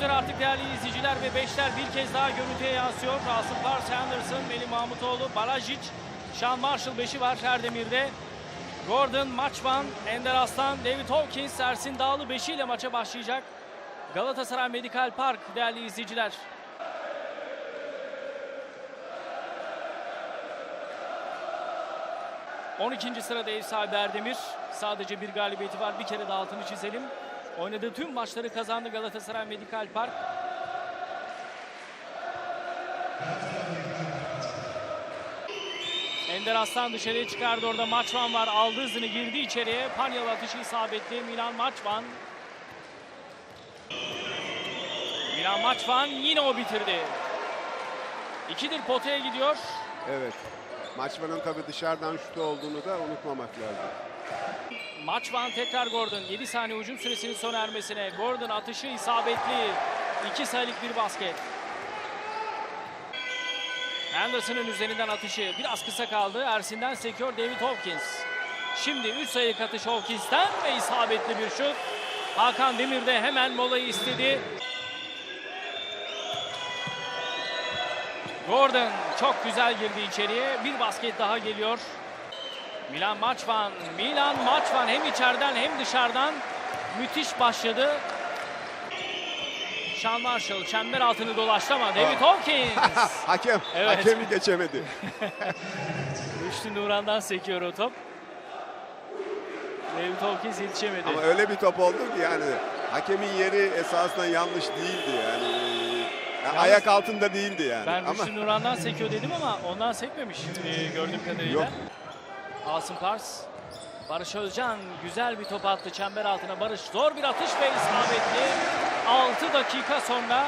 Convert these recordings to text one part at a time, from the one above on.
üzere artık değerli izleyiciler ve beşler bir kez daha görüntüye yansıyor. Rasim Pars, Henderson, Melih Mahmutoğlu, Balajic, Sean Marshall beşi var Erdemir'de. Gordon, Maçvan, Ender Aslan, David Hawkins, Ersin Dağlı beşiyle maça başlayacak. Galatasaray Medical Park değerli izleyiciler. On ikinci sırada ev sahibi Erdemir. Sadece bir galibiyeti var. Bir kere de altını çizelim. Oynadığı tüm maçları kazandı Galatasaray Medical Park. Ender Aslan dışarıya çıkardı orada Maçvan var. Aldı hızını girdi içeriye. Panyalı atışı isabetli. Milan Maçvan. Milan Maçvan yine o bitirdi. İkidir potaya gidiyor. Evet. Maçmanın tabii dışarıdan şutu olduğunu da unutmamak lazım. Maçvan tekrar Gordon. 7 saniye hücum süresinin sona ermesine. Gordon atışı isabetli. 2 sayılık bir basket. Anderson'ın üzerinden atışı biraz kısa kaldı. Ersin'den sekiyor David Hawkins. Şimdi 3 sayılık atış Hawkins'ten ve isabetli bir şut. Hakan Demir de hemen molayı istedi. Gordon çok güzel girdi içeriye. Bir basket daha geliyor. Milan Maçvan, Milan Maçvan hem içeriden hem dışarıdan müthiş başladı. Sean Marshall çember altını dolaştı ama David Hawkins. Hakem, Evet. hakemi geçemedi. Rüştü Nuran'dan sekiyor o top. David Hawkins yetişemedi. Ama öyle bir top oldu ki yani hakemin yeri esasında yanlış değildi yani. Yani Yalnız- ayak altında değildi yani. Ben Ama Rüştü Nuran'dan sekiyor dedim ama ondan sekmemiş e, gördüğüm kadarıyla. Yok. Asım Pars. Barış Özcan güzel bir top attı çember altına. Barış zor bir atış ve isabetli. 6 dakika sonra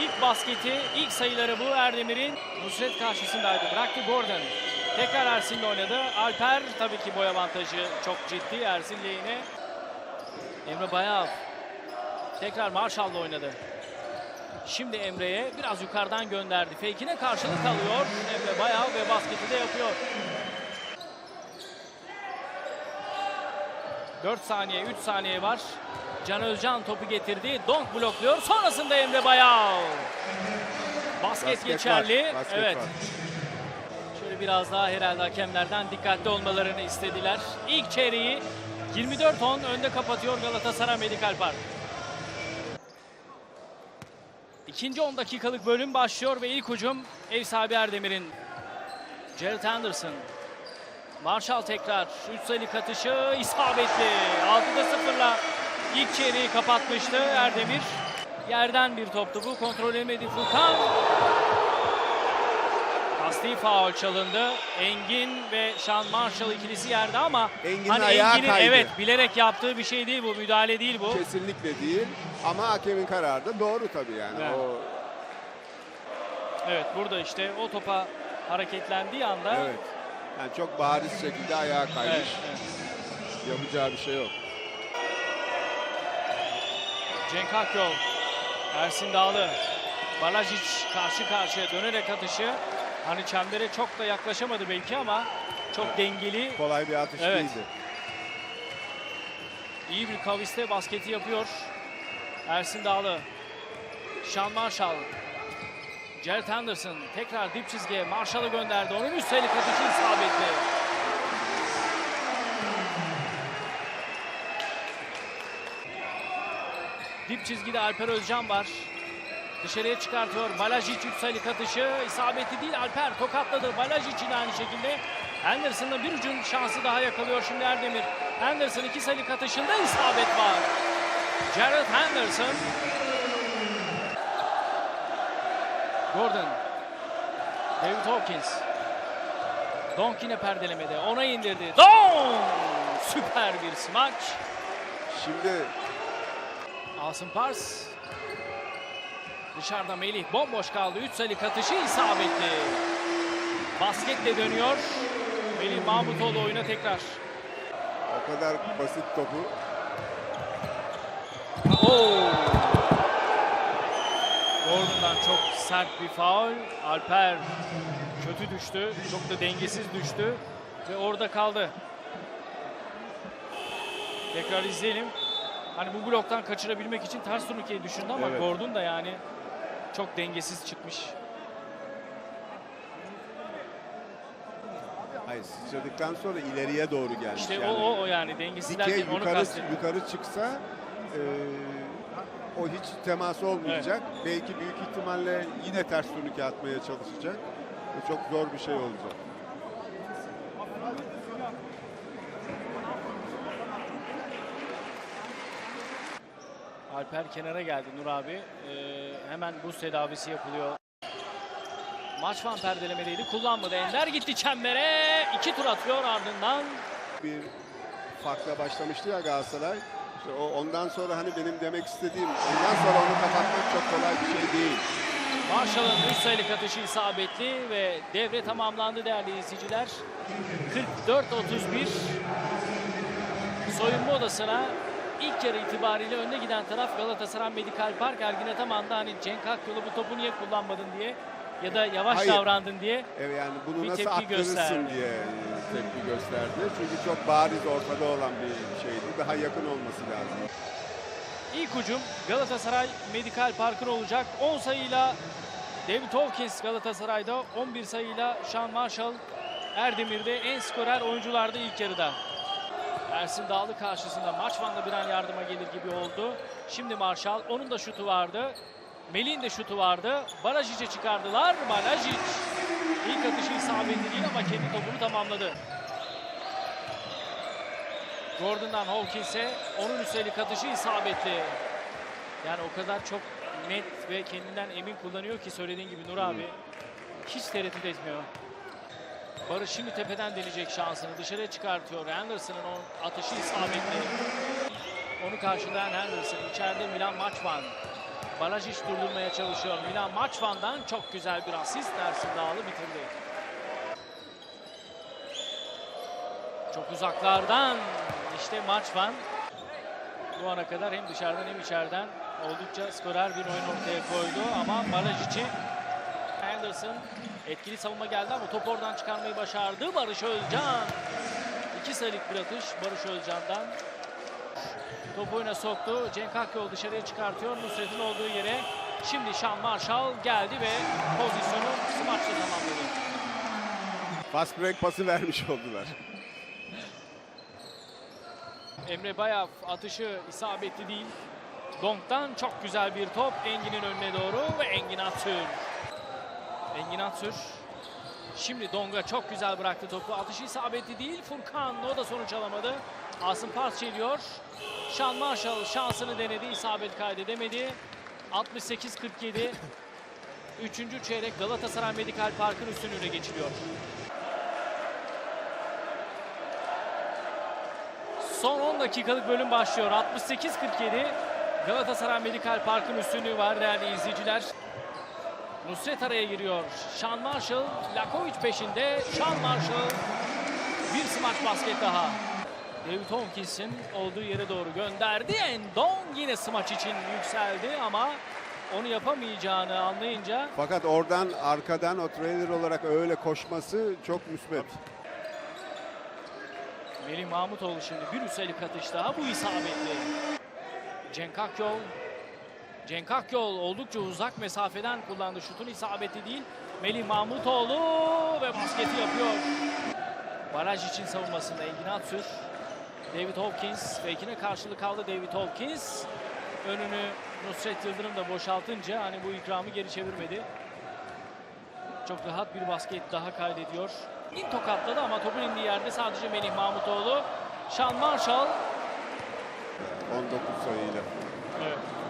ilk basketi, ilk sayıları bu Erdemir'in Nusret karşısındaydı. Bıraktı Gordon. Tekrar Ersin'le oynadı. Alper tabii ki boy avantajı çok ciddi Ersin lehine. Emre Bayav tekrar Marshall'la oynadı. Şimdi Emre'ye biraz yukarıdan gönderdi. Fake'ine karşılık alıyor. Emre Bayav ve basketi de yapıyor. 4 saniye, 3 saniye var. Can Özcan topu getirdi. Donk blokluyor. Sonrasında Emre Bayav. Basket, basket geçerli. var, basket evet. var. Şöyle biraz daha herhalde hakemlerden dikkatli olmalarını istediler. İlk çeyreği 24-10 önde kapatıyor Galatasaray Medikal Park. İkinci 10 dakikalık bölüm başlıyor ve ilk hücum ev sahibi Erdemir'in. Jared Anderson. Marshall tekrar. 3 sayılık atışı isabetli. 6'da 0'la ilk çeyreği kapatmıştı Erdemir. Yerden bir toptu bu. Kontrol edemedi Furkan. Kasti faul çalındı. Engin ve Sean Marshall ikilisi yerde ama Engin'in hani ayağı Engin'in kaydı. evet bilerek yaptığı bir şey değil bu. Müdahale değil bu. kesinlikle değil. Ama hakemin kararı da doğru tabii yani. Evet. O, Evet burada işte o topa hareketlendiği anda evet. Yani çok bariz şekilde ayağa kaymış. Evet, evet. Yapacağı bir şey yok. Cenk Akyol, Ersin Dağlı, Balajic karşı karşıya dönerek atışı. Hani çembere çok da yaklaşamadı belki ama çok dengeli, Kolay bir atış Evet. değildi. iyi bir kaviste basketi yapıyor. Ersin Dağlı, Sean Marshall, Jared Anderson tekrar dip çizgiye Marshall'ı gönderdi. Onun üstelik atışı isabetli. Dip çizgide Alper Özcan var. Dışarıya çıkartıyor. Balajic 3 sayılık atışı. isabetli değil. Alper tokatladı. Balajic yine aynı şekilde. Anderson'ın bir ucun şansı daha yakalıyor şimdi Erdemir. Anderson 2 sayılık atışında isabet var. Jared Henderson. Gordon. David Hawkins. Donk yine perdelemede. Ona indirdi. Donk! Süper bir smaç. Şimdi Asım Pars. Dışarıda Melih bomboş kaldı. 3 sayılık atışı isabetli. Basketle dönüyor. Melih Mahmutoğlu oyuna tekrar. o kadar basit topu Oo! Gordon'dan çok sert bir faul. Alper kötü düştü. Çok da dengesiz düştü. Ve orada kaldı. Tekrar izleyelim. Hani bu bloktan kaçırabilmek için ters turnikeyi düşündü ama Evet. Gordon da yani çok dengesiz çıkmış. Hayır sıçradıktan sonra ileriye doğru gelmiş. İşte yani. o, o, yani dengesiz dikey derken onu yukarı, kastediyorum. yukarı çıksa e, o hiç teması olmayacak. Belki büyük ihtimalle yine ters turnike atmaya çalışacak. Bu çok zor bir şey olacak. Alper kenara geldi Nur abi. Ee, hemen buz tedavisi yapılıyor. Maç van perdelemedeydi. Kullanmadı. Ender gitti çembere. iki tur atıyor ardından. Bir farkla başlamıştı ya Galatasaray. İşte o ondan sonra hani benim demek istediğim ondan sonra onu kapatmak çok kolay bir şey değil. Marshall'ın 3 sayılık atışı isabetli ve devre tamamlandı değerli izleyiciler. 44-31 soyunma odasına ilk yarı itibariyle önde giden taraf Galatasaray Medikal Park. Ergin Ataman da hani Cenk Akyol'u bu topu niye kullanmadın diye ya da yavaş Hayır. davrandın diye Evet yani bunu Bir nasıl tepki aktarırsın gösterdi. diye e, tepki gösterdi. Çünkü çok bariz ortada olan bir şeydi. Daha yakın olması lazım. İlk hücum Galatasaray Medikal Park'ın olacak. 10 sayıyla David Hawkins Galatasaray'da, 11 sayıyla Sean Marshall Erdemir'de en skorer oyunculardı ilk yarıda. Ersin Dağlı karşısında maç Van'da bir an yardıma gelir gibi oldu. Şimdi Marshall, onun da şutu vardı. Melih'in de şutu vardı. Barajic'e çıkardılar. Balajic ilk atışı isabetli değil ama kendi topunu tamamladı. Gordon'dan Hawkins'e onun üstelik atışı isabetli. Yani o kadar çok net ve kendinden emin kullanıyor ki söylediğin gibi Nur abi hiç tereddüt etmiyor. Barış şimdi tepeden deneyecek şansını dışarıya çıkartıyor. Henderson'ın atışı isabetli. Onu karşılayan Henderson. içeride Milan Maçvan. Balajic durdurmaya çalışıyor. Milan Maçvan'dan çok güzel bir asist. Ersin Dağlı bitirdi. Çok uzaklardan işte Maçvan bu ana kadar hem dışarıdan hem içeriden oldukça skorer bir oyun ortaya koydu ama Balajic'i Henderson etkili savunma geldi ama top oradan çıkarmayı başardı. Barış Özcan. İki sayılık bir atış Barış Özcan'dan. Top oyuna soktu. Cenk Akyol dışarıya çıkartıyor. Nusret'in olduğu yere. Şimdi Şan Marshall geldi ve pozisyonu smaçla tamamladı. Fast break pası vermiş oldular. Emre Bayaf atışı isabetli değil. Donk'tan çok güzel bir top Engin'in önüne doğru ve Engin Atür. Engin Atür şimdi Dong'a çok güzel bıraktı topu. Atışı isabetli değil. Furkan o da sonuç alamadı. Asım pas çeliyor. Sean Marshall şansını denedi. isabet kaydedemedi. 68-47. Üçüncü çeyrek Galatasaray Medikal Park'ın üstünlüğüne geçiliyor. Son 10 dakikalık bölüm başlıyor. 68-47. Galatasaray Medikal Park'ın üstünlüğü var değerli izleyiciler. Nusret araya giriyor. Sean Marshall, Lakovic peşinde. Sean Marshall bir smaç basket daha. David Hawkins'in olduğu yere doğru gönderdi. Endong yine smaç için yükseldi ama onu yapamayacağını anlayınca Fakat oradan arkadan o trailer olarak öyle koşması çok müsbet. Melih Mahmutoğlu şimdi bir üstelik atış daha bu isabetli. Cenk Akyol. Cenk Akyol oldukça uzak mesafeden kullandı. Şutun isabetli değil. Melih Mahmutoğlu ve basketi yapıyor. Baraj için savunmasında Engin Atsür. David Hopkins fake'ine karşılık aldı David Hopkins. Önünü Nusret Yıldırım da boşaltınca hani bu ikramı geri çevirmedi. Çok rahat bir basket daha kaydediyor. İlk tokatladı ama topun indiği yerde sadece Melih Mahmutoğlu. Sean Marshall. 19 sayıyla. Evet.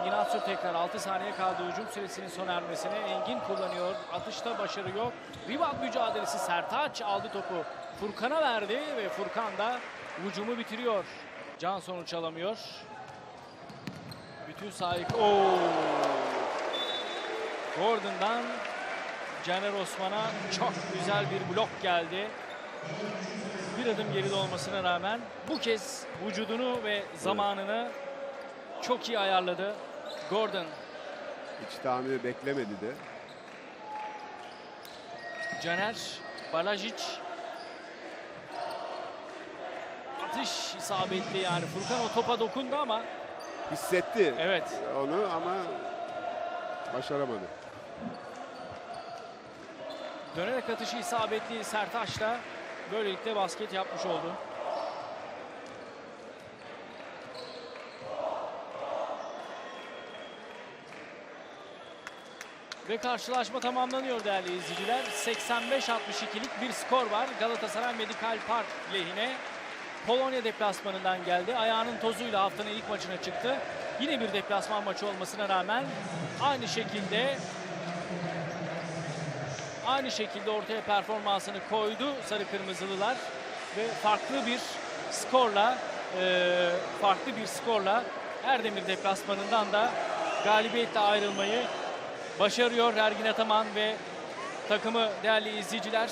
Engin Atsür tekrar 6 saniye kaldı hücum süresinin sona ermesine. Engin kullanıyor. Atışta başarı yok. Rebound mücadelesi Sertaç aldı topu. Furkan'a verdi ve Furkan da hücumu bitiriyor. Can sonuç alamıyor. Bütün sahip. Oo. Gordon'dan Caner Osman'a çok güzel bir blok geldi. Bir adım geride olmasına rağmen bu kez vücudunu ve zamanını çok iyi ayarladı. Gordon Hiç tahmini beklemedi de. Caner, Balajic. atış isabetli yani. Furkan o topa dokundu ama Hissetti evet onu ama başaramadı. dönerek atışı isabetli Sertaç da böylelikle basket yapmış oldu. Ve karşılaşma tamamlanıyor değerli izleyiciler. 85-62'lik bir skor var. Galatasaray Medikal Park lehine. Polonya deplasmanından geldi. Ayağının tozuyla haftanın ilk maçına çıktı. Yine bir deplasman maçı olmasına rağmen aynı şekilde aynı şekilde ortaya performansını koydu Sarı Kırmızılılar ve farklı bir skorla e, farklı bir skorla Erdemir deplasmanından da galibiyetle ayrılmayı başarıyor Ergin Ataman ve takımı değerli izleyiciler.